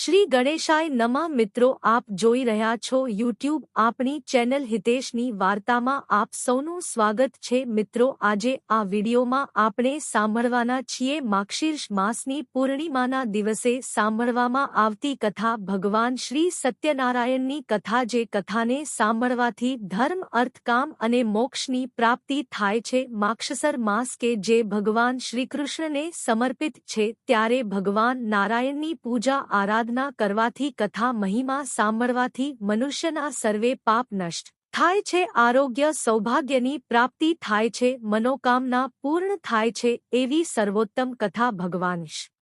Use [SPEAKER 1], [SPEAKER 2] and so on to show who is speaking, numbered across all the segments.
[SPEAKER 1] શ્રી ગણેશાય નમા મિત્રો, આપ જોઈ રહ્યા છો યુટ્યુબ આપણી ચેનલ હિતેશની વાર્તામાં આપ સૌનું સ્વાગત છે. મિત્રો, આજે આ વિડીયોમાં આપણે સાંભળવાના છીએ માક્ષીર્ષ માસની પૂર્ણિમાના દિવસે સાંભળવામાં આવતી કથા. ભગવાન શ્રી સત્યનારાયણની કથા જે કથાને સાંભળવાથી ધર્મ, અર્થ, કામ અને મોક્ષની પ્રાપ્તિ થાય છે. માક્ષસર માસ કે જે ભગવાન શ્રીકૃષ્ણને સમર્પિત છે, ત્યારે ભગવાન નારાયણની પૂજા, આરાધના આરાધના કરવાથી કથા, મહિમા સાંભળવાથી મનુષ્યના સર્વે પાપ નષ્ટ થાય છે, આરોગ્ય સૌભાગ્યની પ્રાપ્તિ થાય છે, મનોકામના પૂર્ણ થાય છે, એવી સર્વોત્તમ કથા ભગવાન શ્રી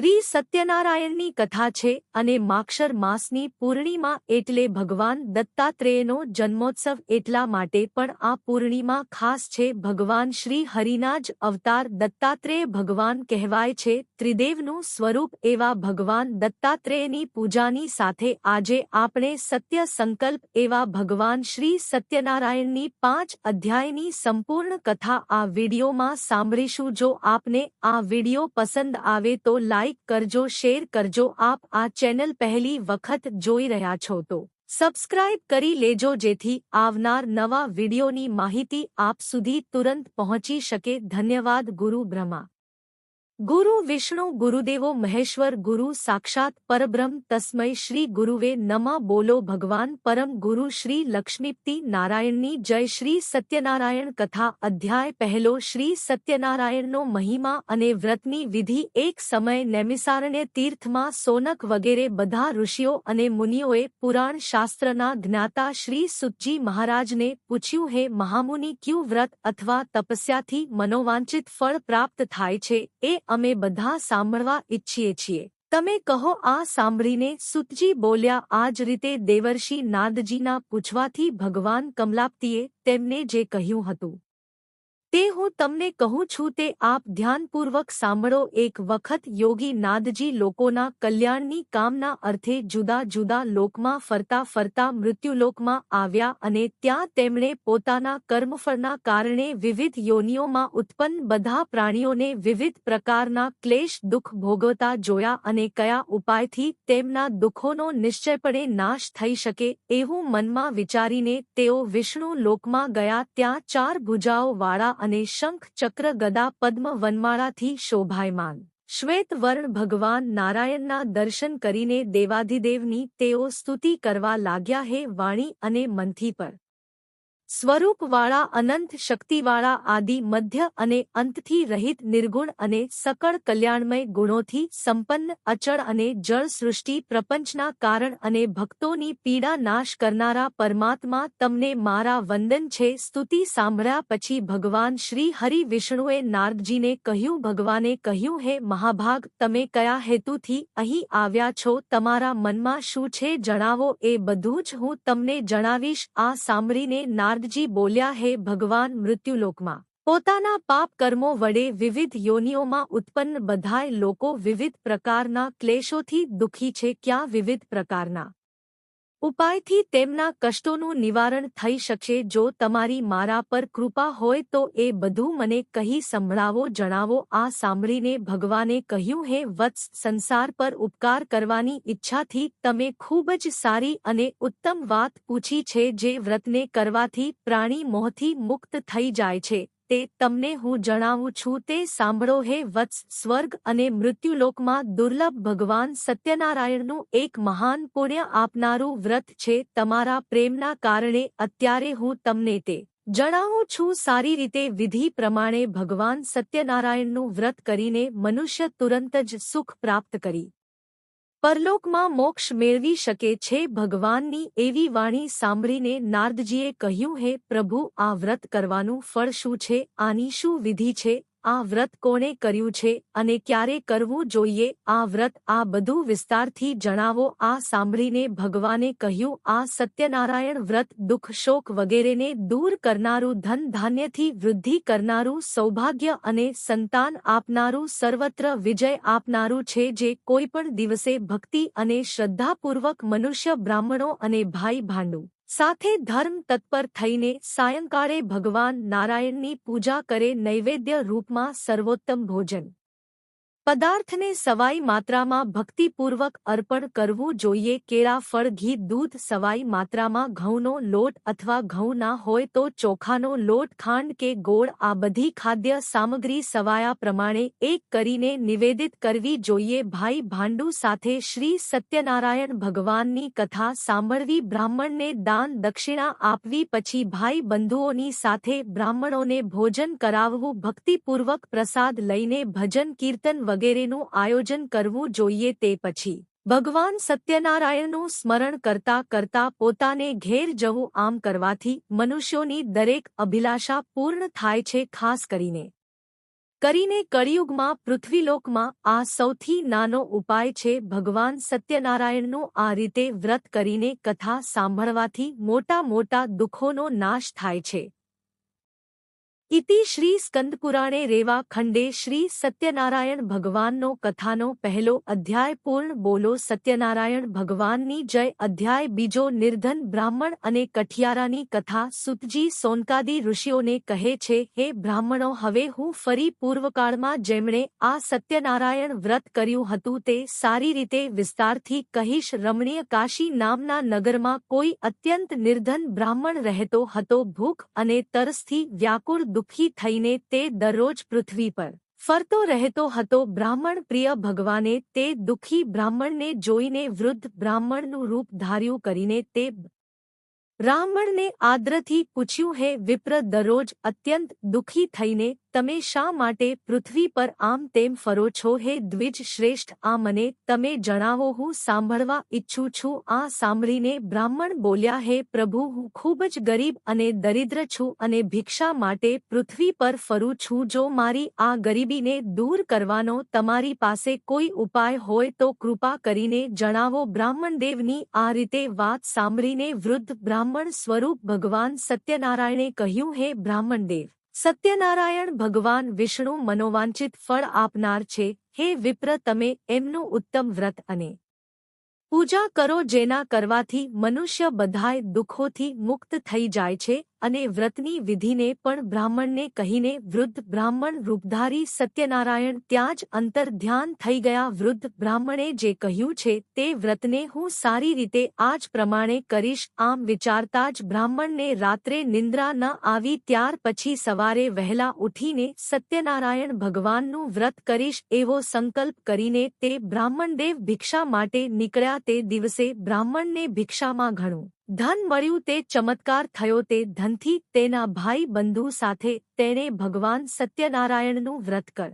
[SPEAKER 1] સત્યનારાયણની કથા છે અને માક્ષર માસની પૂર્ણિમા એટલે ભગવાન દત્તાત્રેયનો જન્મોત્સવ એટલા માટે પણ આ પૂર્ણિમા ખાસ છે. ભગવાન શ્રી હરિના જ અવતાર દત્તાત્રેય ભગવાન કહેવાય છે. ત્રિદેવનું સ્વરૂપ એવા ભગવાન દત્તાત્રેયની પૂજાની સાથે આજે આપણે સત્ય સંકલ્પ એવા ભગવાન શ્રી સત્યનારાયણની પાંચ અધ્યાયની સંપૂર્ણ કથા આ વિડીયોમાં સાંભળીશું. જો આપને આ વીડિયો પસંદ આવે તો લાઈક લાઇક કરજો શેર કરજો. આપ આ ચેનલ પહેલી વખત જોઈ રહ્યા છો તો સબસ્ક્રાઇબ કરી લેજો, જેથી આવનાર નવા વિડીયોની માહિતી આપ સુધી તુરંત પહોંચી શકે. ધન્યવાદ, ગુરુ બ્રહ્મા. ગુરુ વિષ્ણુ ગુરુદેવો મહેશ્વર ગુરુ સાક્ષાત પરબ્રહ્મ તસ્મય શ્રી ગુરુવે નમા બોલો ભગવાન પરમ ગુરુ શ્રી લક્ષ્મીપતિ નારાયણની જય શ્રી સત્યનારાયણ કથા અધ્યાય પહેલો શ્રી સત્યનારાયણનો મહિમા અને વ્રતની વિધિ એક સમય નૈમિસારણ્ય તીર્થમાં સોનક વગેરે બધા ઋષિઓ અને મુનિઓએ પુરાણ શાસ્ત્રના જ્ઞાતા શ્રી સુતજી મહારાજને પૂછ્યું, હે મહામુનિ, ક્યુ વ્રત અથવા તપસ્યાથી મનોવાંચિત ફળ પ્રાપ્ત થાય છે? એ અમે બધા સાંભળવા ઈચ્છીએ છીએ. તમે કહો આ સાંભળીને સુતજી બોલ્યા આ જ રીતે દેવર્ષિ નાદજીના પૂછવાથી ભગવાન કમલાપતિએ તેમને જે કહ્યું હતું તે હું તમને કહું છું તે આપ ધ્યાનપૂર્વક સાંભળો. એક વખત યોગી નાદજી લોકોના કલ્યાણની કામના અર્થે જુદા જુદા લોકમાં ફરતા ફરતા મૃત્યુલોકમાં આવ્યા અને ત્યાં તેમણે પોતાના કર્મફળના કારણે વિવિધ યોનિઓમાં ઉત્પન્ન બધા પ્રાણીઓને વિવિધ પ્રકારના ક્લેશ દુઃખ ભોગવતા જોયા અને કયા ઉપાયથી તેમના દુઃખોનો નિશ્ચયપણે નાશ થઈ શકે એવું મનમાં વિચારીને તેઓ વિષ્ણુ લોકમાં ગયા. ત્યાં ચાર ભુજાઓ વાળા અને શંખ ચક્ર ગદા પદ્મ વનમાળાથી શોભાયમાન. શ્વેત વર્ણ ભગવાન નારાયણના દર્શન કરીને દેવાધિદેવની તેઓ સ્તુતિ કરવા લાગ્યા હે વાણી અને મંથી પર. સ્વરૂપવાળા અનંત શક્તિવાળા આદિ મધ્ય અને અંતથી રહિત નિર્ગુણ અને સકળ કલ્યાણમય ગુણોથી સંપન્ન, અચળ અને જળ સૃષ્ટિ પ્રપંચના કારણ અને ભક્તોની પીડા નાશ કરનારા પરમાત્મા તમને મારા વંદન છે. સ્તુતિ સાંભળ્યા પછી ભગવાન શ્રી હરિ વિષ્ણુએ નારદજીને કહ્યું, ભગવાને કહ્યું, હે મહાભાગ, તમે કયા હેતુથી અહીં આવ્યા છો? તમારા મનમાં શું છે? જણાવો. એ બધું જ હું તમને જણાવીશ. આ સાંભળીને નારદ નારદજી બોલ્યા, હે ભગવાન, મૃત્યુલોકમાં પોતાના પાપ કર્મો વડે વિવિધ યોનિઓમાં ઉત્પન્ન બધાય લોકો વિવિધ પ્રકારના ક્લેશોથી દુઃખી છે. ક્યાં વિવિધ પ્રકારના ઉપાયથી તેમના કષ્ટોનું નિવારણ થઈ શકશે જો તમારી મારા પર કૃપા હોય તો એ બધું મને કહી સંભળાવો, જણાવો. આ સાંભળીને ભગવાને કહ્યું, હે વત્સ, સંસાર પર ઉપકાર કરવાની ઈચ્છાથી તમે ખૂબ જ સારી અને ઉત્તમ વાત પૂછી છે જે વ્રતને કરવાથી પ્રાણી મોહથી મુક્ત થઈ જાય છે. તે તમને હું જણાવું છું તે સાંભળો હે વત્સ સ્વર્ગ અને મૃત્યુલોકમાં દુર્લભ ભગવાન સત્યનારાયણનું એક મહાન પુણ્ય આપનારું વ્રત છે તમારા પ્રેમના કારણે અત્યારે હું તમને તે જણાવું છું. સારી રીતે વિધિ પ્રમાણે ભગવાન સત્યનારાયણનું વ્રત કરીને મનુષ્ય તુરંત જ સુખ પ્રાપ્ત કરી પરલોકમાં મોક્ષ મેળવી શકે છે ભગવાનની એવી વાણી સાંભળીને નારદજીએ કહ્યું, હે પ્રભુ, આ વ્રત કરવાનું ફળ શું છે? આની શું વિધિ છે? આ વ્રત કોણે કર્યું છે અને ક્યારે કરવું જોઈએ? આ વ્રત આ બધું વિસ્તારથી જણાવો. આ સાંભળીને ભગવાને કહ્યું, આ સત્યનારાયણ વ્રત દુઃખ શોક વગેરેને દૂર કરનારું ધન ધાન્યથી વૃદ્ધિ કરનારું સૌભાગ્ય અને સંતાન આપનારું સર્વત્ર વિજય આપનારું છે જે કોઈપણ દિવસે ભક્તિ અને શ્રદ્ધાપૂર્વક મનુષ્ય બ્રાહ્મણો અને ભાઈ ભાંડું સાથે ધર્મ તત્પર થઈને સાયંકાળે ભગવાન નારાયણની પૂજા કરે નૈવેદ્ય રૂપમાં સર્વોત્તમ ભોજન. પદાર્થને સવાઈ માત્રામાં ભક્તિપૂર્વક અર્પણ કરવું જોઈએ. કેળા, ફળ, ઘી, દૂધ સવાઈ માત્રામાં ઘઉંનો લોટ અથવા ઘઉં ના હોય તો ચોખાનો લોટ, ખાંડ કે ગોળ આ બધી ખાદ્ય સામગ્રી સવાયા પ્રમાણે એક કરીને નિવેદિત કરવી જોઈએ. ભાઈ ભાંડુ સાથે શ્રી સત્યનારાયણ ભગવાનની કથા સાંભળવી, બ્રાહ્મણને દાન દક્ષિણા આપવી, પછી ભાઈ બંધુઓની સાથે બ્રાહ્મણોને ભોજન કરાવવું, ભક્તિપૂર્વક પ્રસાદ લઈને ભજન કીર્તન વગેરેનું આયોજન કરવું જોઈએ તે પછી ભગવાન સત્યનારાયણનું સ્મરણ કરતા કરતા પોતાને ઘેર જવું આમ કરવાથી મનુષ્યોની દરેક અભિલાષા પૂર્ણ થાય છે ખાસ કરીને. કરીને કળિયુગમાં, પૃથ્વીલોકમાં આ સૌથી નાનો ઉપાય છે ભગવાન સત્યનારાયણનું આ રીતે વ્રત કરીને કથા સાંભળવાથી મોટા મોટા દુઃખોનો નાશ થાય છે. ઇતિ શ્રી સ્કંદપુરાણે રેવા ખંડે શ્રી સત્યનારાયણ ભગવાનનો કથાનો પહેલો અધ્યાય પૂર્ણ બોલો સત્યનારાયણ ભગવાનની જય અધ્યાય બીજો નિર્ધન બ્રાહ્મણ અને કઠિયારાની કથા સુતજી સોનકાદી ઋષિઓને કહે છે, હે બ્રાહ્મણો, હવે હું ફરી પૂર્વકાળમાં જેમણે આ સત્યનારાયણ વ્રત કર્યું હતું તે સારી રીતે વિસ્તારથી કહીશ, રમણીય કાશી નામના નગરમાં કોઈ અત્યંત નિર્ધન બ્રાહ્મણ રહેતો હતો, ભૂખ અને તરસથી વ્યાકુળ દુઃખી થઈને તે દરરોજ પૃથ્વી પર ફરતો રહેતો હતો. બ્રાહ્મણ પ્રિય ભગવાને તે દુઃખી બ્રાહ્મણને જોઈને વૃદ્ધ બ્રાહ્મણનું રૂપ ધાર્યું કરીને તે બ્રાહ્મણને આદ્રથી પૂછ્યું, હે વિપ્ર, દરરોજ અત્યંત દુઃખી થઈને તમે શા માટે પૃથ્વી પર આમ તેમ ફરો છો? હે દ્વિજ શ્રેષ્ઠ, આ મને તમે જણાવો, હું સાંભળવા ઈચ્છું છું. આ સાંભળીને બ્રાહ્મણ બોલ્યા, હે પ્રભુ, હું ખૂબ જ ગરીબ અને દરિદ્ર છું અને ભિક્ષા માટે પૃથ્વી પર ફરું છું. જો મારી આ ગરીબીને દૂર કરવાનો તમારી પાસે કોઈ ઉપાય હોય તો કૃપા કરીને જણાવો. બ્રાહ્મણદેવની આ રીતે વાત સાંભળીને વૃદ્ધ બ્રાહ્મણ સ્વરૂપ ભગવાન સત્યનારાયણે કહ્યું, હે બ્રાહ્મણદેવ સત્યનારાયણ ભગવાન વિષ્ણુ મનોવાંચિત ફળ આપનાર છે. હે વિપ્ર, તમે એમનું ઉત્તમ વ્રત અને પૂજા કરો જેના કરવાથી મનુષ્ય બધાય દુઃખોથી મુક્ત થઈ જાય છે. અને વ્રતની વિધિને પણ બ્રાહ્મણને કહીને વૃદ્ધ બ્રાહ્મણ રૂપધારી સત્યનારાયણ ત્યાં જ અંતર ધ્યાન થઈ ગયા. વૃદ્ધ બ્રાહ્મણે જે કહ્યું છે તે વ્રતને હું સારી રીતે આજ પ્રમાણે કરીશ. આમ વિચારતા જ બ્રાહ્મણને રાત્રે નિંદ્રા ન આવી ત્યાર પછી સવારે વહેલા ઉઠીને સત્યનારાયણ ભગવાનનું વ્રત કરીશ એવો સંકલ્પ કરીને તે બ્રાહ્મણદેવ ભિક્ષા માટે નીકળ્યા. તે દિવસે બ્રાહ્મણને ભિક્ષામાં ઘણું ધન મળ્યું તે ચમત્કાર થયો તે ધનથી તેના ભાઈ બંધુ સાથે તેણે ભગવાન સત્યનારાયણનું વ્રત કર.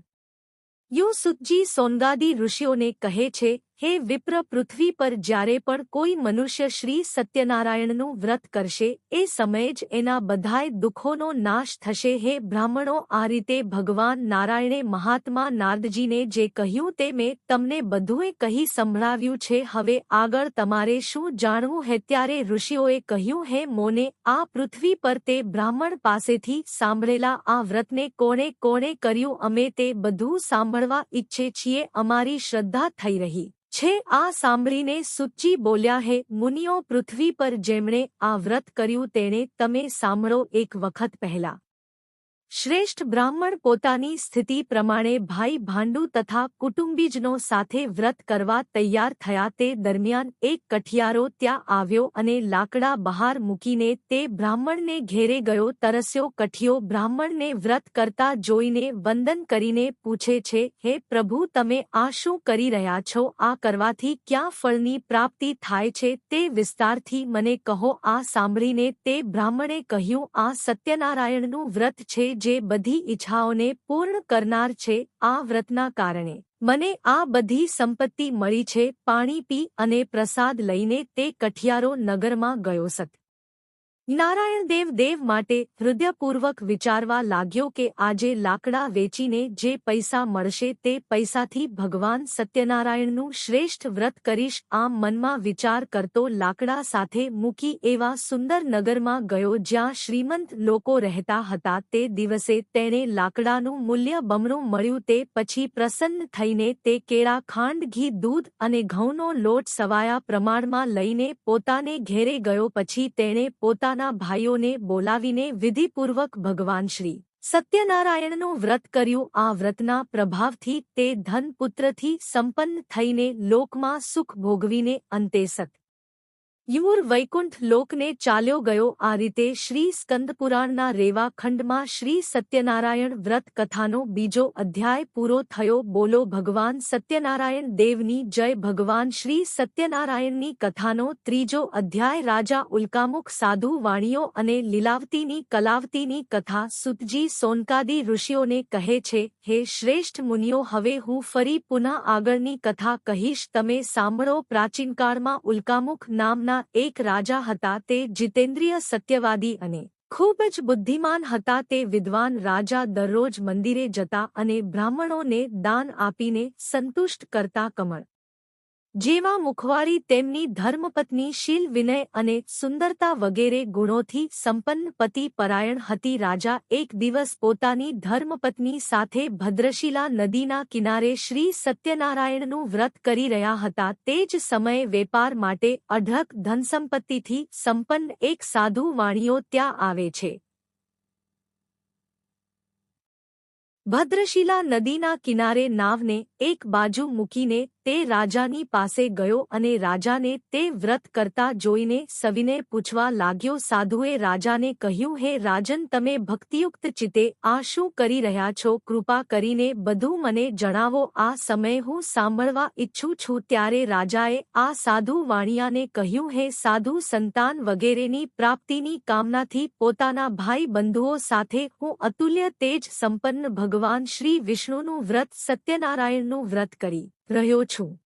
[SPEAKER 1] યુ સુતજી સોનગાદી ઋષિઓને કહે છે હે વિપ્ર, પૃથ્વી પર જ્યારે પણ કોઈ મનુષ્ય શ્રી સત્યનારાયણનું વ્રત કરશે, એ સમયે જ એના બધાય દુઃખોનો નાશ થશે. હે બ્રાહ્મણો, આ રીતે ભગવાન નારાયણે મહાત્મા નારદજીને જે કહ્યું તે મેં તમને બધુંએ કહી સંભળાવ્યું છે. હવે આગળ તમારે શું જાણવું હે? ત્યારે ઋષિઓએ કહ્યું, હે મોને, આ પૃથ્વી પર તે બ્રાહ્મણ પાસેથી સાંભળેલા આ વ્રતને કોણે કોણે કર્યું? અમે તે બધું સાંભળવા ઈચ્છે છીએ. અમારી શ્રદ્ધા થઈ રહી છે, આ સાંભળીને સુચ્ચી બોલ્યા, હે, મુનિઓ પૃથ્વી પર જેમણે આ વ્રત કર્યું, તેણે તમે સાંભળો એક વખત પહેલા. શ્રેષ્ઠ બ્રાહ્મણ પોતાની સ્થિતિ પ્રમાણે ભાઈ ભાંડુ તથા કુટુંબીજનો સાથે વ્રત કરવા તૈયાર થયા તે દરમિયાન એક કઠિયારો ત્યાં આવ્યો અને લાકડા બહાર મૂકીને તે બ્રાહ્મણને ઘેરે ગયો તરસ્યો કઠિયો બ્રાહ્મણને વ્રત કરતા જોઈને વંદન કરીને પૂછે છે, હે પ્રભુ, તમે આ શું કરી રહ્યા છો? આ કરવાથી ક્યાં ફળની પ્રાપ્તિ થાય છે તે વિસ્તારથી મને કહો, આ સાંભળીને તે બ્રાહ્મણે કહ્યું, આ સત્યનારાયણનું વ્રત છે જે બધી ઈચ્છાઓને પૂર્ણ કરનાર છે આ વ્રતના કારણે. મને આ બધી સંપત્તિ મળી છે, પાણી પી અને પ્રસાદ લઈને તે કઠિયારો નગરમાં ગયો સત. નારાયણ દેવ દેવ માટે હૃદયપૂર્વક વિચારવા લાગ્યો કે આજે લાકડા વેચીને જે પૈસા મળશે તે પૈસાથી ભગવાન સત્યનારાયણનું શ્રેષ્ઠ વ્રત કરીશ. આમ મનમાં વિચાર કરતો લાકડા સાથે મૂકી એવા સુંદર નગરમાં ગયો જ્યાં શ્રીમંત લોકો રહેતા હતા. તે દિવસે તેણે લાકડાનું મૂલ્ય બમણું મળ્યું તે પછી પ્રસન્ન થઈને તે કેળા, ખાંડ, ઘી, દૂધ અને ઘઉંનો લોટ સવાયા પ્રમાણમાં લઈને પોતાને ઘેરે ગયો. પછી તેણે પોતાના પોતાના ભાઈઓને બોલાવીને વિધિપૂર્વક ભગવાન શ્રી સત્યનારાયણનું વ્રત કર્યું. આ વ્રતના પ્રભાવથી તે ધનપુત્રથી સંપન્ન થઈને લોકમાં સુખ ભોગવીને અંતે સત યુર વૈકુંઠ લોકને ચાલ્યો ગયો આ રીતે શ્રી સ્કંદપુરાણના રેવા ખંડમાં શ્રી સત્યનારાયણ વ્રત કથાનો બીજો અધ્યાય પૂરો થયો. બોલો, ભગવાન સત્યનારાયણ દેવની જય. ભગવાન શ્રી સત્યનારાયણની કથાનો ત્રીજો અધ્યાય. રાજા ઉલ્કામુખ સાધુ વાણીઓ અને લીલાવતીની કલાવતીની કથા સુતજી સોનકાદી ઋષિઓને કહે છે, હે શ્રેષ્ઠ મુનિઓ, હવે હું ફરી પુનઃ આગળની કથા કહીશ. તમે સાંભળો, પ્રાચીનકાળમાં ઉલ્કામુખ નામના એક રાજા હતા તે જીતેન્દ્રિય સત્યવાદી અને ખૂબ જ બુદ્ધિમાન હતા તે વિદ્વાન રાજા દરરોજ મંદિરે જતા અને બ્રાહ્મણોને દાન આપીને સંતુષ્ટ કરતા કમળ. જેવા મુખવારી તેમની ધર્મપત્ની શીલ વિનય અને સુંદરતા વગેરે ગુણોથી સંપન્ન પતિ પરાયણ હતી. રાજા એક દિવસ પોતાની ધર્મપત્ની સાથે ભદ્રશીલા નદીના કિનારે શ્રી સત્યનારાયણનું વ્રત કરી રહ્યા હતા. તે જ સમયે વેપાર માટે અઢળક ધનસંપત્તિથી સંપન્ન એક સાધુ વાણીઓ ત્યાં આવે છે. ભદ્રશીલા નદીના કિનારે નાવને એક બાજુ મૂકીને તે રાજાની પાસે ગયો અને રાજાને તે વ્રત કરતા જોઈને સવિને પૂછવા લાગ્યો, સાધુએ રાજાને કહ્યું, હે રાજન, તમે ભક્તિયુક્ત ચિતે આ શું કરી રહ્યા છો? કૃપા કરીને બધું મને જણાવો. આ સમયે હું સાંભળવા ઈચ્છું છું. ત્યારે રાજાએ આ સાધુ વાણિયાને કહ્યું, હે સાધુ સંતાન વગેરેની પ્રાપ્તિની કામનાથી પોતાના ભાઈ બંધુઓ સાથે હું અતુલ્ય તેજ સંપન્ન ભગવાન શ્રી વિષ્ણુનું વ્રત, સત્યનારાયણનું વ્રત કરી રહ્યો છું.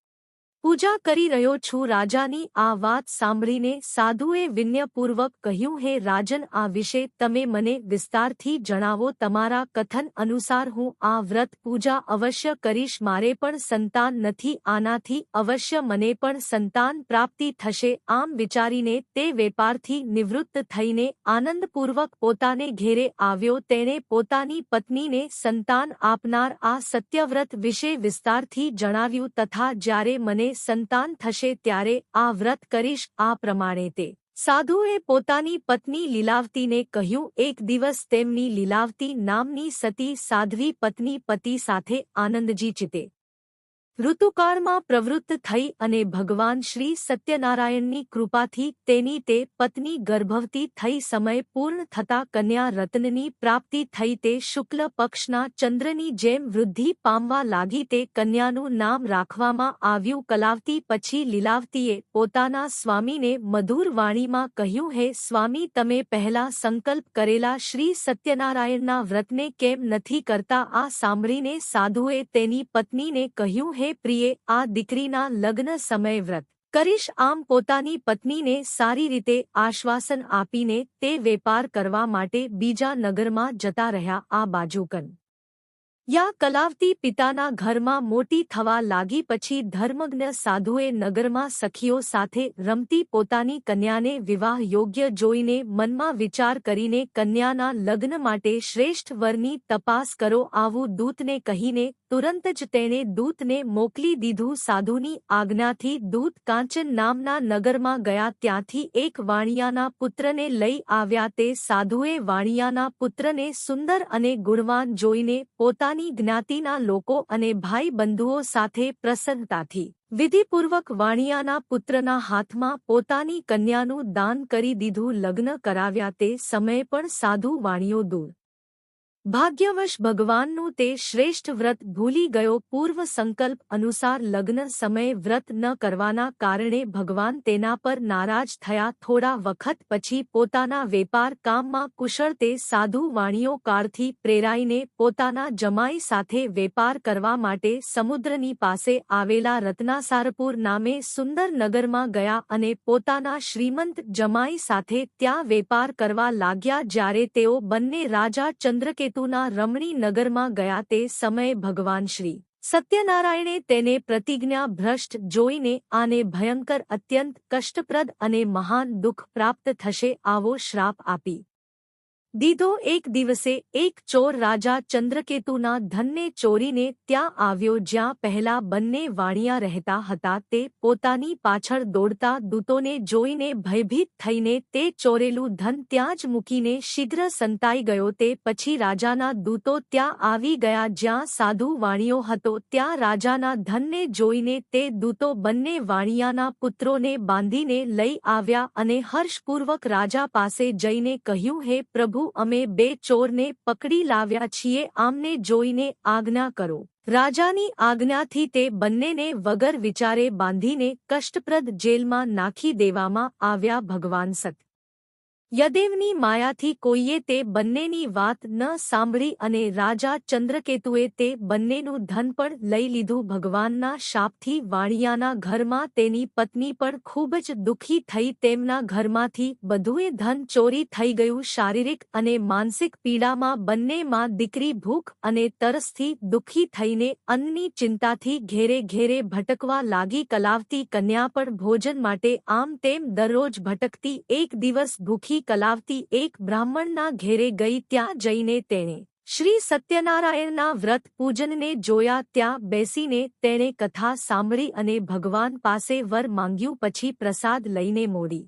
[SPEAKER 1] પૂજા કરી રહ્યો છું. રાજાની આ વાત સાંભળીને સાધુએ વિનયપૂર્વક કહ્યું, હે રાજન, આ વિશે તમે મને વિસ્તારથી જણાવો. તમારા કથન અનુસાર હું આ વ્રત પૂજા અવશ્ય કરીશ. મારે પણ સંતાન નથી. આનાથી અવશ્ય મને પણ સંતાન પ્રાપ્તિ થશે. આમ વિચારીને તે વેપારથી નિવૃત્ત થઈને આનંદપૂર્વક પોતાને ઘેરે આવ્યો. તેણે પોતાની પત્નીને સંતાન આપનાર આ સત્યવ્રત વિશે વિસ્તારથી જણાવ્યું તથા જ્યારે મને સંતાન થશે ત્યારે આ વ્રત કરીશ આ પ્રમાણે તે. સાધુએ પોતાની પત્ની લીલાવતીને કહ્યું, એક દિવસ તેમની લીલાવતી નામની સતી સાધ્વી પત્ની પતિ સાથે આનંદજી ચિતે. ઋતુકાળમાં પ્રવૃત્ત થઈ અને ભગવાન શ્રી સત્યનારાયણની કૃપાથી તેની તે પત્ની ગર્ભવતી થઈ સમય પૂર્ણ થતા કન્યા રત્નની પ્રાપ્તિ થઈ તે શુક્લ પક્ષના ચંદ્રની જેમ વૃદ્ધિ પામવા લાગી તે કન્યાનું નામ રાખવામાં આવ્યું કલાવતી પછી લીલાવતીએ પોતાના સ્વામીને મધુર વાણીમાં કહ્યું, હે સ્વામી, તમે પહેલા સંકલ્પ કરેલા શ્રી સત્યનારાયણના વ્રતને કેમ નથી કરતા? આ સાંભળીને સાધુએ તેની પત્નીને કહ્યું, હે પ્રિયે, આ દીકરીના લગ્ન સમય વ્રત કરીશ આમ પોતાની પત્નીને સારી રીતે આશ્વાસન આપીને તે વેપાર કરવા માટે બીજા નગરમાં જતા રહ્યા આ બાજુકન. યા કલાવતી પિતાના ઘરમાં મોટી થવા લાગી પછી ધર્મજ્ઞ સાધુએ નગરમાં સખીઓ સાથે રમતી પોતાની કન્યાને વિવાહ યોગ્ય જોઈને મનમાં વિચાર કરીને કન્યાના લગ્ન માટે શ્રેષ્ઠ વરની તપાસ કરો આવું દૂતને કહીને તુરંત જ તેણે દૂતને મોકલી દીધું. સાધુની આજ્ઞાથી દૂત કાંચન નામના નગરમાં ગયા ત્યાંથી એક વાણિયાના પુત્રને લઈ આવ્યા તે સાધુએ વાણિયાના પુત્રને સુંદર અને ગુણવાન જોઈને પોતાની પોતાની જ્ઞાતિના લોકો અને ભાઈ બંધુઓ સાથે પ્રસન્નતાથી, વિધિપૂર્વક વાણિયાના પુત્રના હાથમાં પોતાની કન્યાનું દાન કરી દીધું લગ્ન કરાવ્યા તે સમયે પણ સાધુ વાણીઓ દૂર. ભાગ્યવશ ભગવાનનું તે શ્રેષ્ઠ વ્રત ભૂલી ગયો. પૂર્વ સંકલ્પ અનુસાર લગ્ન સમયે વ્રત ન કરવાના કારણે ભગવાન તેના પર નારાજ થયા. થોડા વખત પછી પોતાના વેપાર કામમાં કુશળ તે સાધુ વાણીઓ કાળથી પ્રેરાઈને પોતાના જમાઈ સાથે વેપાર કરવા માટે સમુદ્રની પાસે આવેલા રત્નાસારપુર નામે સુંદર નગરમાં ગયા અને પોતાના શ્રીમંત જમાઈ સાથે ત્યાં વેપાર કરવા લાગ્યા. જ્યારે તેઓ બંને રાજા ચંદ્રકે કેતુના રમણી નગરમાં ગયા તે સમયે ભગવાન શ્રી સત્યનારાયણે તેને પ્રતિજ્ઞા ભ્રષ્ટ જોઈને આને ભયંકર, અત્યંત કષ્ટપ્રદ અને મહાન દુઃખ પ્રાપ્ત થશે આવો શ્રાપ આપી. દીધો એક દિવસે એક ચોર રાજા ચંદ્રકેતુના ધનને ચોરીને ત્યાં આવ્યો જ્યાં પહેલા બંને વાણિયા રહેતા હતા. તે પોતાની પાછળ દોડતા દૂતોને જોઈને ભયભીત થઈને તે ચોરેલું ધન ત્યાં જ મૂકીને શીઘ્ર સંતાઈ ગયો. તે પછી રાજાના દૂતો ત્યાં આવી ગયા જ્યાં સાધુ વાણિયો હતો. ત્યાં રાજાના ધનને જોઈને તે દૂતો બંને વાણિયાના પુત્રોને બાંધીને લઈ આવ્યા અને હર્ષપૂર્વક રાજા પાસે જઈને કહ્યું, હે પ્રભુ પ્રભુ, અમે બે ચોરને પકડી લાવ્યા છીએ, આમને જોઈને આજ્ઞા કરો. રાજાની આજ્ઞાથી તે બંનેને વગર વિચારે બાંધીને કષ્ટપ્રદ જેલમાં નાખી દેવામાં આવ્યા ભગવાન સત યદેવની માયાથી કોઈએ તે બંનેની વાત ન સાંભળી અને રાજા ચંદ્રકેતુએ તે બંનેનું ધન પણ લઈ લીધું ભગવાનના શાપથી વાણિયાના ઘરમાં તેની પત્ની પણ ખૂબ જ દુઃખી થઈ તેમના ઘરમાંથી બધુંએ ધન ચોરી થઈ ગયું શારીરિક અને માનસિક પીડામાં બંનેમાં દીકરી ભૂખ અને તરસથી દુઃખી થઈને અન્નની ચિંતાથી ઘેરે ઘેરે ભટકવા લાગી કલાવતી કન્યા પણ ભોજન માટે આમ તેમ દરરોજ ભટકતી એક દિવસ ભૂખી કલાવતી એક બ્રાહ્મણના ઘેરે ગઈ ત્યાં જઈને તેણે શ્રી સત્યનારાયણના વ્રત પૂજનને જોયા ત્યાં બેસીને તેણે કથા સાંભળી અને ભગવાન પાસે વર માંગ્યું પછી પ્રસાદ લઈને મોડી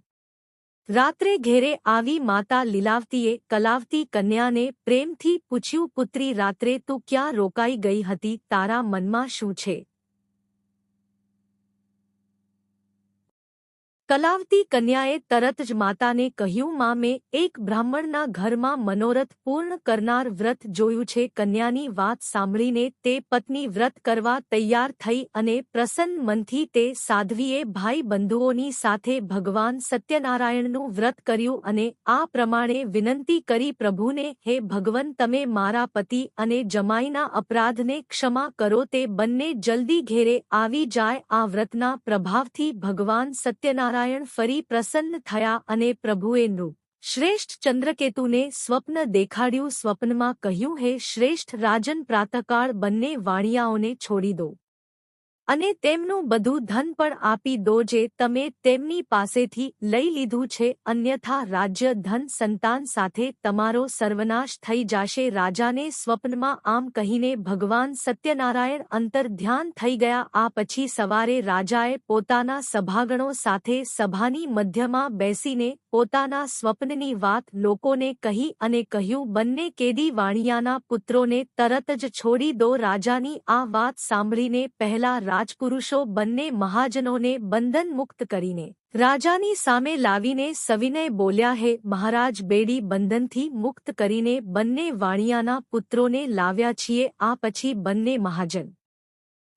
[SPEAKER 1] રાત્રે ઘેરે આવી માતા લીલાવતીએ કલાવતી કન્યાને પ્રેમથી પૂછ્યું, પુત્રી, રાત્રે તું ક્યાં રોકાઈ ગઈ હતી? તારા મનમાં શું છે? કલાવતી કન્યાએ તરત જ માતાને કહ્યું માં મેં એક બ્રાહ્મણના ઘરમાં મનોરથ પૂર્ણ કરનાર વ્રત જોયું છે. કન્યાની વાત સાંભળીને તે પત્ની વ્રત કરવા તૈયાર થઈ અને પ્રસન્ન મનથી તે સાધ્વીએ ભાઈ બંધુઓની સાથે ભગવાન સત્યનારાયણનું વ્રત કર્યું અને આ પ્રમાણે વિનંતી કરી, પ્રભુને, હે ભગવન, તમે મારા પતિ અને જમાઈના અપરાધને ક્ષમા કરો. તે બંને જલ્દી ઘેરે આવી જાય. આ વ્રતના પ્રભાવથી ભગવાન સત્યનારાયણ નારાયણ ફરી પ્રસન્ન થયા અને પ્રભુએ નૃ. શ્રેષ્ઠ ચંદ્રકેતુને સ્વપ્ન દેખાડ્યું, સ્વપ્નમાં કહ્યું, હે શ્રેષ્ઠ રાજન પ્રાતકાળ, બંને વાણિયાઓને છોડી દો. અને તેમનું બધું ધન પણ આપી દો જે તમે તેમની પાસેથી લઈ લીધું છે, અન્યથા રાજ્ય, ધન, સંતાન સાથે તમારો સર્વનાશ થઈ જાશે. રાજાને સ્વપ્નમાં આમ કહીને ભગવાન સત્યનારાયણ અંતર ધ્યાન થઈ ગયા. આ પછી સવારે રાજાએ પોતાના સભાગણો સાથે સભાની મધ્યમાં બેસીને પોતાના સ્વપ્નની વાત લોકોને કહી અને કહ્યું, બંને કેદી વાણિયાના પુત્રોને તરત જ છોડી દો. રાજાની આ વાત સાંભળીને પહેલા રાજપુરુષો બંને મહાજનોને બંધન મુક્ત કરીને રાજાની સામે લાવીને સવિનય બોલ્યા, હે મહારાજ, બેડી બંધનથી મુક્ત કરીને બંને વાણિયાના પુત્રોને લાવ્યા છીએ, આ પછી બંને મહાજન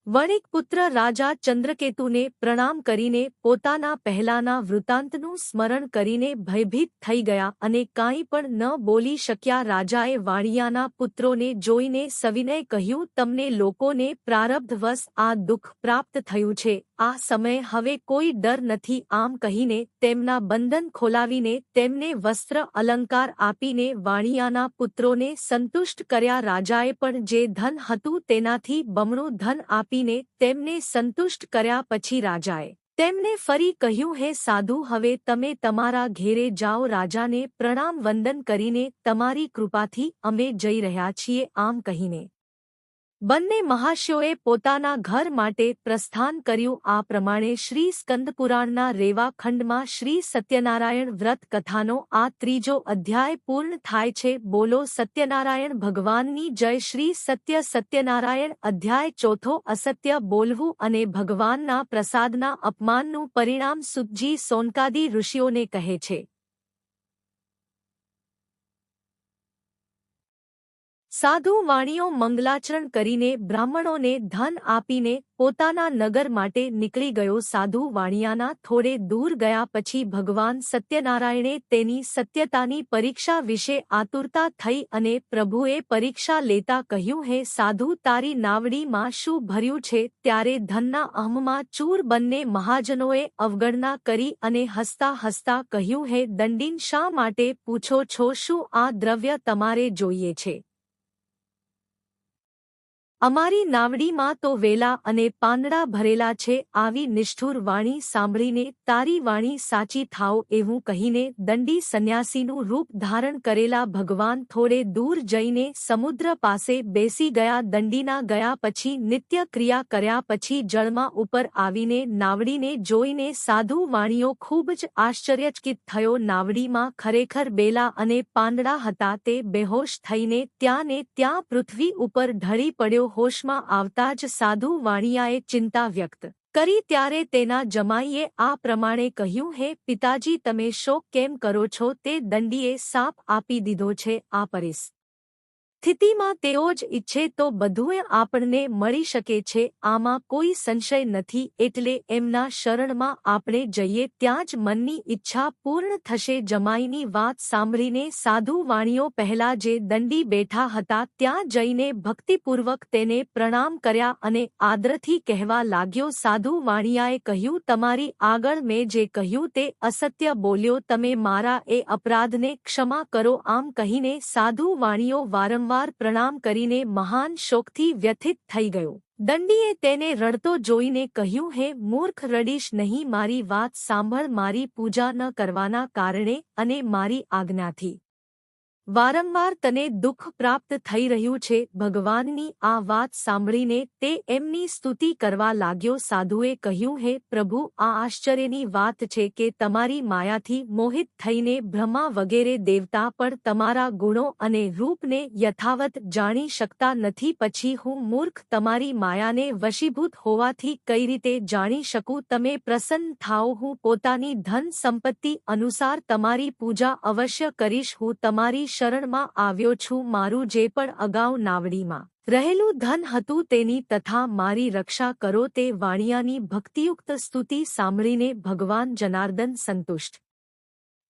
[SPEAKER 1] વણિક પુત્ર રાજા ચંદ્રકેતુને પ્રણામ કરીને પોતાના પહેલાના વૃત્તાંતનું સ્મરણ કરીને ભયભીત થઈ ગયા અને કાંઈ પણ ન બોલી શક્યા રાજાએ વાણિયાના પુત્રોને જોઈને સવિનય કહ્યું, તમને લોકોને પ્રારબ્ધવશ આ દુઃખ પ્રાપ્ત થયું છે. આ સમય હવે કોઈ ડર નથી આમ કહીને તેમના બંધન ખોલાવીને તેમને વસ્ત્ર અલંકાર આપીને વાણિયાના પુત્રોને સંતુષ્ટ કર્યા રાજાએ પણ જે ધન હતું તેનાથી બમણું ધન આપીને તેમને સંતુષ્ટ કર્યા પછી રાજાએ તેમને ફરી કહ્યું, હે સાધુ, હવે તમે તમારા ઘેરે જાઓ, રાજાને પ્રણામ વંદન કરીને તમારી કૃપાથી અમે જઈ રહ્યા છીએ, આમ કહીને બંને મહાશયોએ પોતાના ઘર માટે પ્રસ્થાન કર્યું. આ પ્રમાણે શ્રી સ્કંદપુરાણના રેવા ખંડમાં શ્રી સત્યનારાયણ વ્રત કથાનો આ ત્રીજો અધ્યાય પૂર્ણ થાય છે. બોલો, સત્યનારાયણ ભગવાનની જય. શ્રી સત્ય સત્યનારાયણ અધ્યાય ચોથો અસત્ય બોલવું અને ભગવાનના પ્રસાદના અપમાનનું પરિણામ સુજી સોનકાદી ઋષિઓને કહે છે. સાધુ વાણીઓ મંગલાચરણ કરીને બ્રાહ્મણોને ધન આપીને પોતાના નગર માટે નીકળી ગયો. સાધુ વાણિયાના થોડે દૂર ગયા પછી ભગવાન સત્યનારાયણે તેની સત્યતાની પરીક્ષા વિશે આતુરતા થઈ અને પ્રભુએ પરીક્ષા લેતા કહ્યું, હે સાધુ, તારી નાવડીમાં શું ભર્યું છે? ત્યારે ધનના અહમમાં ચૂર બંને મહાજનોએ અવગણના કરી અને હસતા હસતા કહ્યું, હે દંડીન શા માટે પૂછો છો? શું આ દ્રવ્ય તમારે જોઈએ છે? અમારી નાવડીમાં તો વેલા અને પાંદડા ભરેલા છે આવી નિષ્ઠુર વાણી સાંભળીને તારી વાણી સાચી થાઓ એવું કહીને દંડી સંન્યાસીનું રૂપ ધારણ કરેલા ભગવાન થોડે દૂર જઈને સમુદ્ર પાસે બેસી ગયા દંડીના ગયા પછી નિત્ય ક્રિયા કર્યા પછી જળમાં ઉપર આવીને નાવડીને જોઈને સાધુ વાણીઓ ખૂબ જ આશ્ચર્યચકિત થયો. નાવડીમાં ખરેખર બેલા અને પાંદડા હતા તે બેહોશ થઈને ત્યાં ને ત્યાં પૃથ્વી ઉપર ઢળી પડ્યો. હોશમાં આવતા જ સાધુ વાણિયાએ ચિંતા વ્યક્ત કરી ત્યારે તેના જમાઈએ આ પ્રમાણે કહ્યું, હે પિતાજી, તમે શોક કેમ કરો છો? તે દંડીએ સાપ આપી દીધો છે, આ પરેશ સ્થિતિમાં તેઓ જ ઈચ્છે તો બધુંય આપણને મળી શકે છે, આમાં કોઈ સંશય નથી, એટલે એમના શરણમાં આપણે જઈએ ત્યાં જ મનની ઈચ્છા પૂર્ણ થશે, જમાઈની વાત સાંભળીને સાધુ વાણીઓ પહેલા જે દંડી બેઠા હતા ત્યાં જઈને ભક્તિપૂર્વક તેને પ્રણામ કર્યા અને આદરથી કહેવા લાગ્યો, સાધુ વાણિયાએ કહ્યું, તમારી આગળ મેં જે કહ્યું તે અસત્ય બોલ્યો, તમે મારા એ અપરાધને ક્ષમા કરો. આમ કહીને સાધુ વાણીઓ વારંવાર વારંવાર પ્રણામ કરીને મહાન શોકથી વ્યથિત થઈ ગયો. દંડીએ તેને રડતો જોઈને કહ્યું, હે મૂર્ખ, રડીશ નહીં, મારી વાત સાંભળ, મારી પૂજા ન કરવાના કારણે અને મારી આજ્ઞાથી. વારંવાર તને દુઃખ પ્રાપ્ત થઈ રહ્યું છે, ભગવાનની આ વાત સાંભળીને તે એમની સ્તુતિ કરવા લાગ્યો. સાધુએ કહ્યું, હે પ્રભુ, આ આશ્ચર્યની વાત છે કે તમારી માયાથી મોહિત થઈને બ્રહ્મા વગેરે દેવતા પણ તમારા ગુણો અને રૂપને યથાવત જાણી શકતા નથી. પછી હું મૂર્ખ તમારી માયાને વશીભૂત હોવાથી કઈ રીતે જાણી શકું? તમે પ્રસન્ન થાઓ, હું પોતાની ધન સંપત્તિ અનુસાર તમારી પૂજા અવશ્ય કરીશ. હું તમારી શરણમાં આવ્યો છું મારું જે પણ અગાઉ નાવડીમાં. રહેલું ધન હતું તેની તથા મારી રક્ષા કરો તે વાણિયાની ભક્તિયુક્ત સ્તુતિ સાંભળીને ભગવાન જનાર્દન સંતુષ્ટ.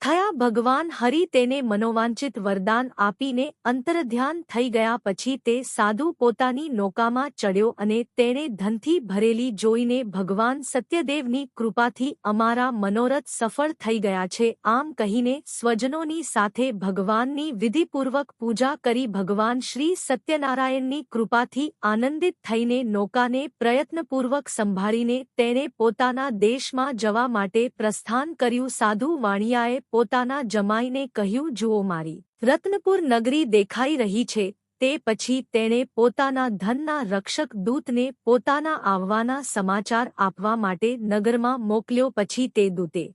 [SPEAKER 1] થયા ભગવાન હરિ તેને મનોવાંચિત વરદાન આપીને અંતરધ્યાન થઈ ગયા પછી તે સાધુ પોતાની નૌકામાં ચડ્યો અને તેણે ધનથી ભરેલી જોઈને ભગવાન સત્યદેવની કૃપાથી અમારા મનોરથ સફળ થઈ ગયા છે. આમ કહીને સ્વજનોની સાથે ભગવાનની વિધિપૂર્વક પૂજા કરી ભગવાન શ્રી સત્યનારાયણની કૃપાથી આનંદિત થઈને નૌકાને પ્રયત્નપૂર્વક સંભાળીને તેણે પોતાના દેશમાં જવા માટે પ્રસ્થાન કર્યું. સાધુ વાણિયાએ પોતાના જમાઈને કહ્યું, જુઓ મારી, રત્નપુર નગરી દેખાઈ રહી છે, તે પછી તેણે પોતાના ધનના રક્ષક દૂતને પોતાના આવવાના સમાચાર આપવા માટે નગરમાં મોકલ્યો, પછી તે દૂતે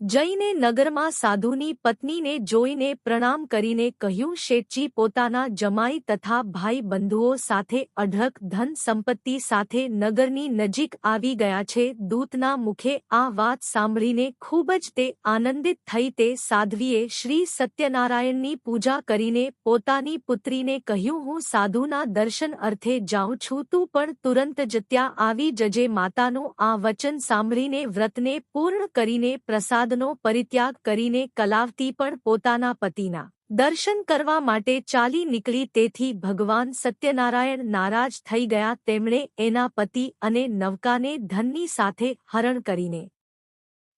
[SPEAKER 1] જઈને નગરમાં સાધુની પત્નીને જોઈને પ્રણામ કરીને કહ્યું, શેઠજી, પોતાના જમાઈ તથા ભાઈ બંધુઓ સાથે અઢળક ધન સંપત્તિ સાથે નગરની નજીક આવી ગયા છે. દૂતના મુખે આ વાત સાંભળીને ખૂબ જ તે આનંદિત થઈ તે સાધ્વીએ શ્રી સત્યનારાયણની પૂજા કરીને પોતાની પુત્રીને કહ્યું, હું સાધુના દર્શન અર્થે જાઉં છું. તું પણ તુરંત જ ત્યાં આવી જજે. માતાનું આ વચન સાંભળીને વ્રતને પૂર્ણ કરીને પ્રસાદ પદનો પરિત્યાગ કરીને કલાવતી પણ પોતાના પતિના દર્શન કરવા માટે ચાલી નીકળી તેથી ભગવાન સત્યનારાયણ નારાજ થઈ ગયા તેમણે એના પતિ અને નવકાને ધનની સાથે હરણ કરીને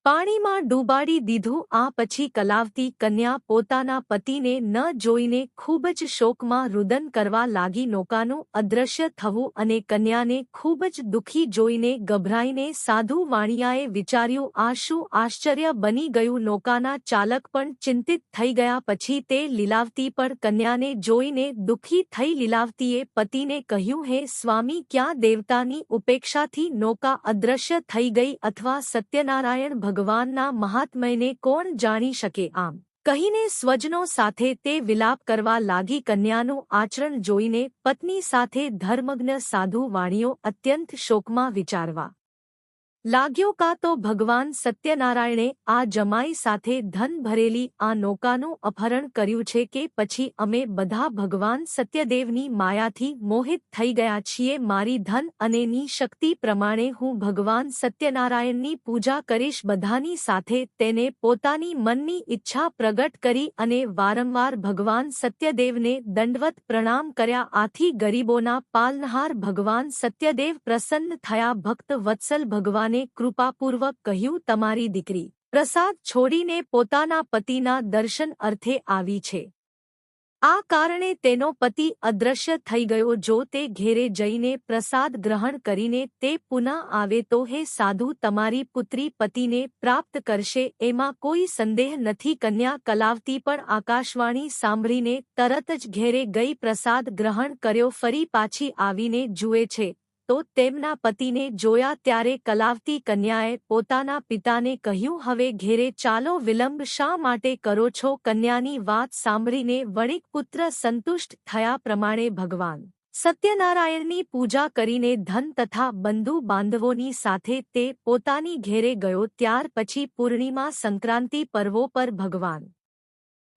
[SPEAKER 1] પાણીમાં ડૂબાડી દીધું, આ પછી કલાવતી કન્યા પોતાના પતિને ન જોઈને ખૂબ જ શોકમાં રુદન કરવા લાગી નૌકાનું અદ્રશ્ય થવું અને કન્યાને ખૂબ જ દુઃખી જોઈને ગભરાઈને સાધુ વાણિયાએ વિચાર્યું, આ શું આશ્ચર્ય બની ગયું? નૌકાના ચાલક પણ ચિંતિત થઈ ગયા પછી તે લીલાવતી પણ કન્યાને જોઈને દુઃખી થઈ લીલાવતીએ પતિને કહ્યું, હે સ્વામી, ક્યાં દેવતાની ઉપેક્ષાથી નૌકા અદ્રશ્ય થઈ ગઈ અથવા સત્યનારાયણ ભગવાન ભગવાનના મહાત્મયને કોણ જાણી શકે આમ? કહીને સ્વજનો સાથે તે વિલાપ કરવા લાગી કન્યાનું આચરણ જોઈને પત્ની સાથે ધર્મજ્ઞ સાધુ વાણીઓ અત્યંત શોકમાં વિચારવા લાગ્યો કા તો ભગવાન સત્યનારાયણે આ જમાઈ સાથે ધન ભરેલી આ નૌકાનું અપહરણ કર્યું છે કે પછી અમે બધા ભગવાન સત્યદેવની માયાથી મોહિત થઈ ગયા છીએ, મારી ધન અને ની શક્તિ પ્રમાણે હું ભગવાન સત્યનારાયણની પૂજા કરીશ, બધાની સાથે તેને પોતાની મનની ઈચ્છા પ્રગટ કરી અને વારંવાર ભગવાન સત્યદેવને દંડવત પ્રણામ કર્યા. આથી ગરીબોના પાલનહાર ભગવાન સત્યદેવ પ્રસન્ન થયા. ભક્ત વત્સલ ભગવાને કૃપાપૂર્વક કહ્યું, તમારી દીકરી પ્રસાદ છોડીને પોતાના પતિના દર્શન અર્થે આવી છે. આ કારણે તેનો પતિ અદૃશ્ય થઈ ગયો. જો તે ઘેરે જઈને પ્રસાદ ગ્રહણ કરીને તે પુનઃ આવે તો હે સાધુ, તમારી પુત્રી પતિને પ્રાપ્ત કરશે. એમાં કોઈ સંદેહ નથી. કન્યા કલાવતી પણ આકાશવાણી સાંભળીને તરત જ ઘેરે ગઈ પ્રસાદ ગ્રહણ કર્યો. ફરી પાછી આવીને જુએ છે. તો તેમના પતિને જોયા ત્યારે કલાવતી કન્યાએ પોતાના પિતાને કહ્યું, હવે ઘેરે ચાલો, વિલંબ શા માટે કરો છો? કન્યાની વાત સાંભળીને વણિક પુત્ર સંતુષ્ટ થયા પ્રમાણે ભગવાન સત્યનારાયણની પૂજા કરીને ધન તથા બંધુ બાંધવોની સાથે તે પોતાની ઘેરે ગયો. ત્યાર પછી પૂર્ણિમા સંક્રાંતિ પર્વો પર ભગવાન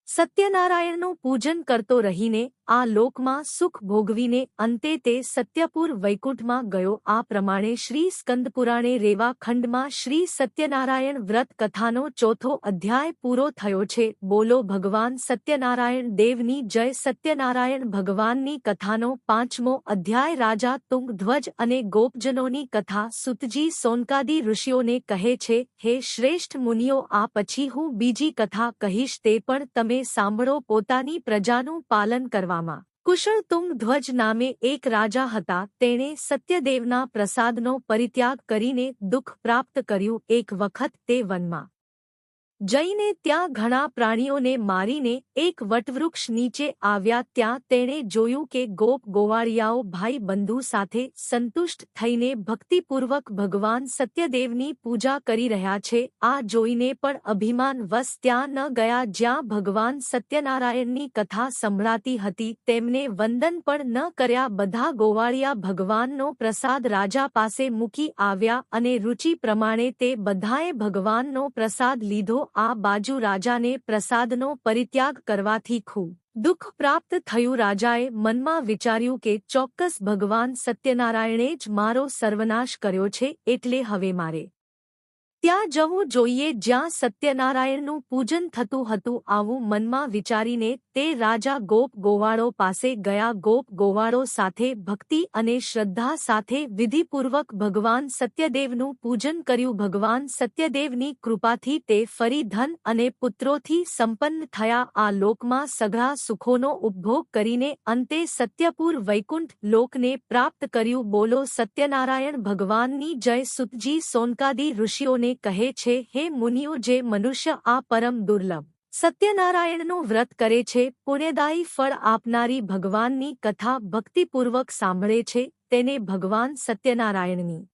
[SPEAKER 1] સત્યનારાયણનું પૂજન કરતો રહીને આ લોકમાં સુખ ભોગવીને અંતે તે સત્યપુર વૈકુંઠમાં ગયો. આ પ્રમાણે શ્રી સ્કંદપુરાણે રેવા ખંડમાં શ્રી સત્યનારાયણ વ્રત કથાનો ચોથો અધ્યાય પૂરો થયો છે. બોલો ભગવાન સત્યનારાયણ દેવની જય. સત્યનારાયણ ભગવાનની કથાનો પાંચમો અધ્યાય. રાજા તુંગધ્વજ અને ગોપજનોની કથા સુતજી સોનકાદી ઋષિઓને કહે છે, હે શ્રેષ્ઠ મુનિઓ, આ પછી હું બીજી કથા કહીશ. તે પણ તમે સાંભળો પોતાની પ્રજાનું પાલન કરવામાં. કુશળ તુંગ ધ્વજ નામે એક રાજા હતા, તેણે સત્યદેવના પ્રસાદનો પરિત્યાગ કરીને દુઃખ પ્રાપ્ત કર્યું એક વખત તે વનમાં. જઈને ત્યાં ઘણા પ્રાણીઓને મારીને એક વટવૃક્ષ નીચે આવ્યા ત્યાં તેણે જોયું કે ગોપ ગોવાળિયાઓ ભાઈ બંધુ સાથે સંતુષ્ટ થઈને ભક્તિપૂર્વક ભગવાન સત્યદેવની પૂજા કરી રહ્યા છે. આ જોઈને પણ અભિમાન વસ ત્યાં ન ગયા જ્યાં ભગવાન સત્યનારાયણની કથા સંભળાતી હતી. તેમને વંદન પણ ન કર્યા. બધા ગોવાળિયા ભગવાનનો પ્રસાદ રાજા પાસે મૂકી આવ્યા અને રુચિ પ્રમાણે તે બધાએ ભગવાનનો પ્રસાદ લીધો આ બાજુ રાજાને પ્રસાદનો પરિત્યાગ કરવાથી ખૂબ દુઃખ પ્રાપ્ત થયું. રાજાએ મનમાં વિચાર્યું કે ચોક્કસ ભગવાન સત્યનારાયણે જ મારો સર્વનાશ કર્યો છે, એટલે હવે મારે ત્યાં જવું જોઈએ જ્યાં સત્યનારાયણનું પૂજન થતું હતું આવું મનમાં વિચારીને તે રાજા ગોપ ગોવાળો પાસે ગયા. ગોપ ગોવાળો સાથે ભક્તિ અને શ્રદ્ધા સાથે વિધિપૂર્વક ભગવાન સત્યદેવનું પૂજન કર્યું. ભગવાન સત્યદેવની કૃપાથી તે ફરી ધન અને પુત્રોથી સંપન્ન થયા. આ લોકમાં સઘળા સુખોનો ઉપભોગ કરીને અંતે સત્યપુર વૈકુંઠ લોકને પ્રાપ્ત કર્યું. બોલો, સત્યનારાયણ ભગવાનની જય સુતજી સોનકાદી ઋષિઓને કહે છે, હે મુનિઓ, જે મનુષ્ય આ પરમ દુર્લભ, સત્યનારાયણનું વ્રત કરે છે, પુણ્યદાયી ફળ આપનારી ભગવાનની કથા ભક્તિપૂર્વક સાંભળે છે, તેને ભગવાન સત્યનારાયણની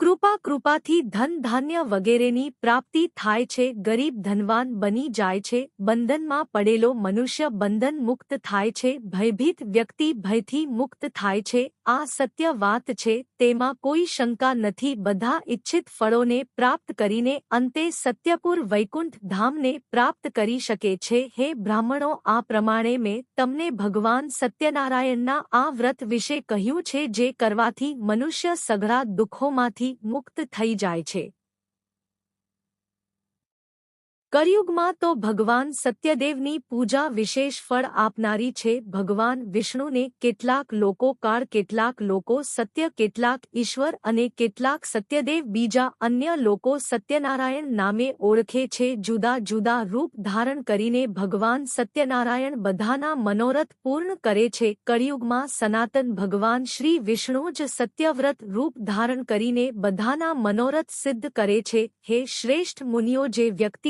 [SPEAKER 1] કૃપા કૃપાથી ધન ધાન્ય વગેરેની પ્રાપ્તિ થાય છે, ગરીબ ધનવાન બની જાય છે, બંધનમાં પડેલો મનુષ્ય બંધન મુક્ત થાય છે, ભયભીત વ્યક્તિ ભયથી મુક્ત થાય છે, આ સત્ય વાત છે, તેમાં કોઈ શંકા નથી, બધા ઇચ્છિત ફળોને પ્રાપ્ત કરીને અંતે સત્યપુર વૈકુંઠ ધામને પ્રાપ્ત કરી શકે છે, હે બ્રાહ્મણો, આ પ્રમાણે મેં તમને ભગવાન સત્યનારાયણના આ વ્રત વિશે કહ્યું છે, જે કરવાથી મનુષ્ય સઘળા દુઃખોમાંથી મુક્ત થઈ જાય છે. કળિયુગમાં તો ભગવાન સત્યદેવની પૂજા વિશેષ ફળ આપનારી છે. ભગવાન વિષ્ણુને કેટલાક લોકો, કાળ કેટલાક લોકો, સત્ય કેટલાક ઈશ્વર અને કેટલાક સત્યદેવ બીજા અન્ય લોકો સત્યનારાયણ નામે ઓળખે છે. જુદા જુદા રૂપ ધારણ કરીને ભગવાન સત્યનારાયણ બધાના મનોરથ પૂર્ણ કરે છે. કળિયુગમાં સનાતન ભગવાન શ્રી વિષ્ણુ જ સત્યવ્રત રૂપ ધારણ કરીને બધાના મનોરથ સિદ્ધ કરે છે. હે શ્રેષ્ઠ મુનિઓ, જે વ્યક્તિ